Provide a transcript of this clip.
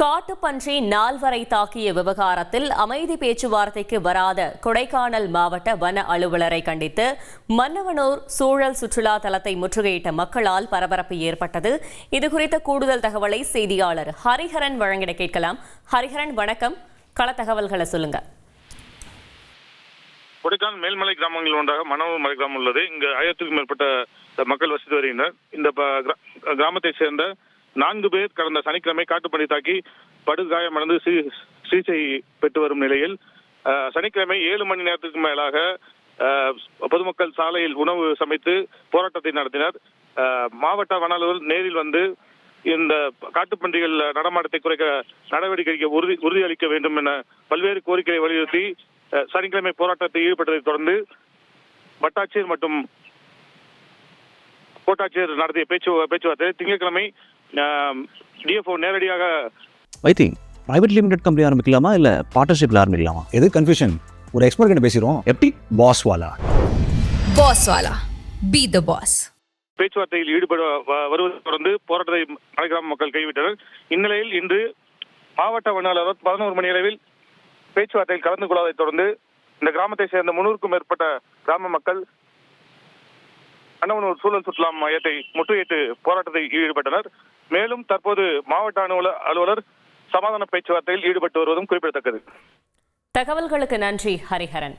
காட்டுப்பன்றி நால்வரை தாக்கிய விவகாரத்தில் அமைதி பேச்சுவார்த்தைக்கு வராத கொடைக்கானல் மாவட்ட வன அலுவலரை கண்டித்து மன்னவனூர் சூழல் சுற்றுலா தலத்தை முற்றுகையிட்ட மக்களால் பரபரப்பு ஏற்பட்டது. இதுகுறித்த கூடுதல் தகவலை செய்தியாளர் ஹரிஹரன் வழங்கிட கேட்கலாம். ஹரிஹரன் வணக்கம். கள தகவல்களை சொல்லுங்க. கொடைக்கானல் மேல்மலை கிராமங்கள் ஒன்றாக மனவு மலை கிராமம் உள்ளது. இங்கு ஆயிரத்துக்கும் மேற்பட்ட மக்கள் வசித்து வருகின்றனர். இந்த கிராமத்தை சேர்ந்த நான்கு பேர் கடந்த சனிக்கிழமை காட்டுப்பணி தாக்கி படுகாயமடைந்து சிகிச்சை பெற்று வரும் நிலையில் சனிக்கிழமை ஏழு மணி நேரத்துக்கு மேலாக பொதுமக்கள் சாலையில் உணவு சமைத்து போராட்டத்தை நடத்தினர். மாவட்ட வன அலுவலர் நேரில் வந்து இந்த காட்டுப்பன்றிகள் நடமாட்டத்தை குறைக்க நடவடிக்கை உறுதி உறுதியளிக்க வேண்டும் என பல்வேறு கோரிக்கையை வலியுறுத்தி சனிக்கிழமை போராட்டத்தில் ஈடுபட்டதைத் தொடர்ந்து வட்டாட்சியர் மற்றும் கோட்டாட்சியர் நடத்திய பேச்சு பேச்சுவார்த்தை திங்கட்கிழமை டிஎஃப்ஓ நேரடியாக வைத்தி பிரைவேட் லிமிடெட் கம்பெனி ஆரம்பிக்கலாமா இல்லை பார்ட்னர்ஷிப்பில் ஆரம்பிக்கலாமா? எது கன்ஃபியூஷன் ஒரு எக்ஸ்பர்ட் கிட்ட பேசிடுவோம். எப்படி? Boss wala. Boss Wala. Be the boss. பேச்சுவார்த்தையில் ஈடுபட வருவதை தொடர்ந்து போராட்டத்தை மலைக்கிராம மக்கள் கைவிட்டனர். இந்நிலையில் இன்று மாவட்ட வன அலுவலர் பதினோரு மணி அளவில் பேச்சுவார்த்தையில் கலந்து கொள்வதைத் தொடர்ந்து இந்த கிராமத்தை சேர்ந்த முன்னூறுக்கும் மேற்பட்ட கிராம மக்கள் அன்னவனூர் சூழல் சுற்றுலா மையத்தை முற்றுகையிட்டு போராட்டத்தில் ஈடுபட்டனர். மேலும் தற்போது மாவட்ட அலுவலர் அலுவலர் சமாதான பேச்சுவார்த்தையில் ஈடுபட்டு வருவதும் குறிப்பிடத்தக்கது. தகவல்களுக்கு நன்றி ஹரிஹரன்.